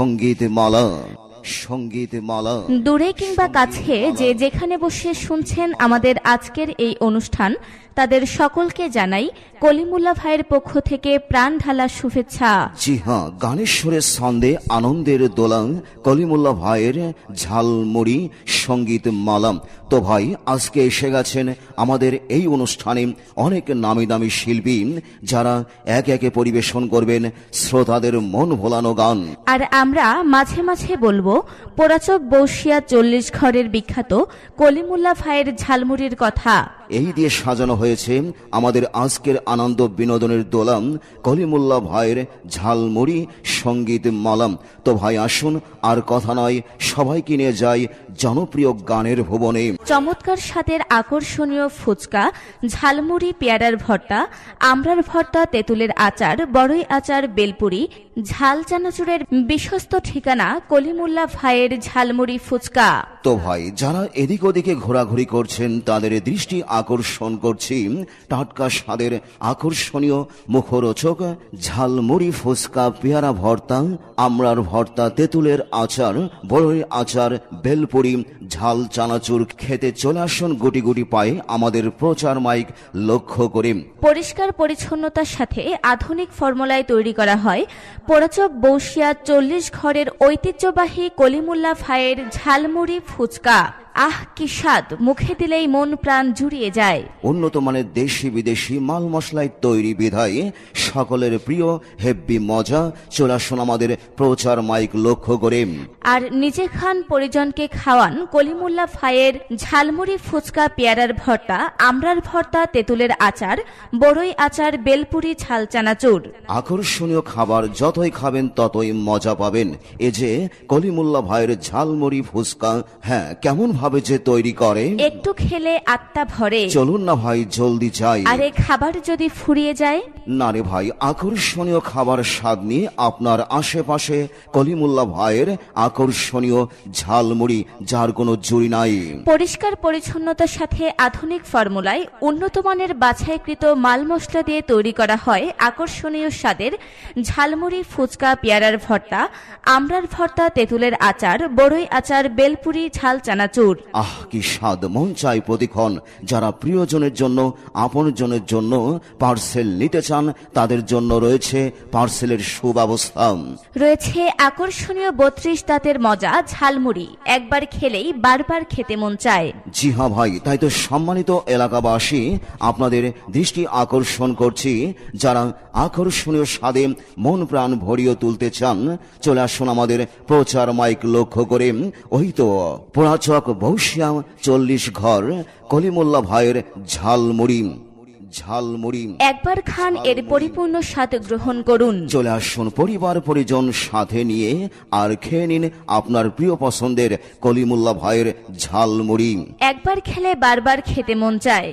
সংগীত মালা। সংগীত মালা দূরে কিংবা কাছে যে যেখানে বসে শুনছেন আমাদের আজকের এই অনুষ্ঠান তাদের সকলকে জানাই কলিমুল্লা ভাইয়ের পক্ষ থেকে প্রাণ ঢালা শুভেচ্ছা। জি হ্যাঁ গানের সুরে ছন্দে আনন্দের দোলাং কলিমুল্লাহ ভাইয়ের ঝালমুড়ি সংগীত মালাম তো ভাই আজকে এসে গেছেন আমাদের এই অনুষ্ঠানে অনেক নামি দামি শিল্পী যারা এক একে পরিবেশন করবেন শ্রোতাদের মন ভোলানো গান। আর আমরা মাঝে মাঝে বলব পোড়াচক বৌসিয়া চল্লিশ ঘরের বিখ্যাত কলিমুল্লা ভাইয়ের ঝালমুড়ির কথা। এই দিয়ে সাজানো হয়েছে আমাদের আজকের আনন্দ বিনোদনের দোলাম কলিমুল্লাহ ভাইয়ের ঝালমুড়ি সংগীত মালাম। তো ভাই আসুন আর কথা নয় সবাইকে নিয়ে যাই জনপ্রিয় গানের ভুবনে। চমৎকার স্বাদের আকর্ষণীয় ফুচকা ঝালমুড়ি পেয়ারার ভর্তা আমরার ভর্তা তেঁতুলের আচার বড়ই আচার বেলপুরি ঝাল চানাচুরের বিশ্বস্ত ঠিকানা কলিমুল্লা ভাইয়ের ঝালমুড়ি ফুচকা। তো ভাই যারা এদিক ওদিকে ঘোরাঘুরি করছেন তাদের দৃষ্টি আকর্ষণ করছি। টাটকা স্বাদের আকর্ষণীয় মুখরোচক ঝালমুড়ি ফুচকা পেয়ারা ভর্তা, আমরার ভর্তা, তেঁতুলের আচার, বড়ই আচার, বেলপুরি, ঝাল চানাচুর খেতে চলে আসুন গুটি গুটি পায়ে আমাদের প্রচার মাইক লক্ষ্য করে। পরিষ্কার পরিচ্ছন্নতার সাথে আধুনিক ফর্মুলায় তৈরি করা হয়। পোড়াচক বৌসিয়া চল্লিশ ঘরের ঐতিহ্যবাহী কলিমুল্লা ভাইয়ের ঝালমুড়ি ফুচকা। আহ কি স্বাদ। মুখে দিলেই মন প্রাণ জুড়িয়ে যায়। উন্নত মানের দেশি বিদেশি মাল মশলায় তৈরি বিধায় সকলের প্রিয় হেব্বি মজা। চলে আসুন আমাদের প্রচার মাইক লক্ষ্য করে। আর নিজে খান পরিজনকে খাওয়ান কলিমুল্লা ভাইয়ের ঝালমুড়ি ফুচকা পেয়ারার ভর্তা আমরার ভর্তা তেঁতুলের আচার বড়ই আচার বেলপুরি ঝাল চানাচুর। আকর্ষণীয় খাবার যতই খাবেন ততই মজা পাবেন। এ যে কলিমুল্লা ভাইয়ের ঝালমুড়ি ফুচকা হ্যাঁ কেমন ভাবে যে তৈরি করে? একটু খেলে আত্মা ভরে। চলুন না ভাই জলদি যাই। আর খাবার যদি ফুরিয়ে যায়? না রে ভাই আকর্ষণীয় খাবার স্বাদ নিয়ে আপনার আশেপাশে কলিমুল্লা ভাইয়ের আকর্ষণীয় ঝালমুড়ি যার কোনো জুড়ি নাই। পরিষ্কার পরিচ্ছন্নতার সাথে আধুনিক ফর্মুলায় উন্নত মানের বাছাইকৃত মাল মশলা দিয়ে তৈরি করা হয় আকর্ষণীয় স্বাদের ঝালমুড়ি ফুচকা পেয়ারার ভর্তা আমরার ভর্তা তেঁতুলের আচার বড়ই আচার বেলপুরি ঝাল চানাচুর। আহ কি স্বাদ মন চাই প্রতিক্ষণ। যারা প্রিয়জনের জন্য আপনজনের জন্য পার্সেল নিতে চান তাদের জন্য রয়েছে পার্সেলের সুব্যবস্থা। রয়েছে আকর্ষণীয় বত্রিশ দাঁতের মজা ঝালমুড়ি। একবার খেলেই বারবার খেতে মন চায়। জি হ্যাঁ ভাই তাই তো সম্মানিত এলাকাবাসী আপনাদের দৃষ্টি আকর্ষণ করছি। যারা আকর্ষণীয় স্বাদে মন প্রাণ ভরিয়ে তুলতে চান চলে আসুন আমাদের প্রচার মাইক লক্ষ্য করে। ওই তো পোড়াচক বৌসিয়া চল্লিশ ঘর কলিমুল্লা ভাইয়ের ঝালমুড়ি ঝালমুড়ি একবার খান এর পরিপূর্ণ স্বাদ গ্রহণ করুন। চলে আসুন পরিবার পরিজন সাথে নিয়ে আর খেয়ে নিন আপনার প্রিয় পছন্দের কলিমুল্লা ভাইয়ের ঝালমুড়ি একবার খেলে বারবার খেতে মন চায়।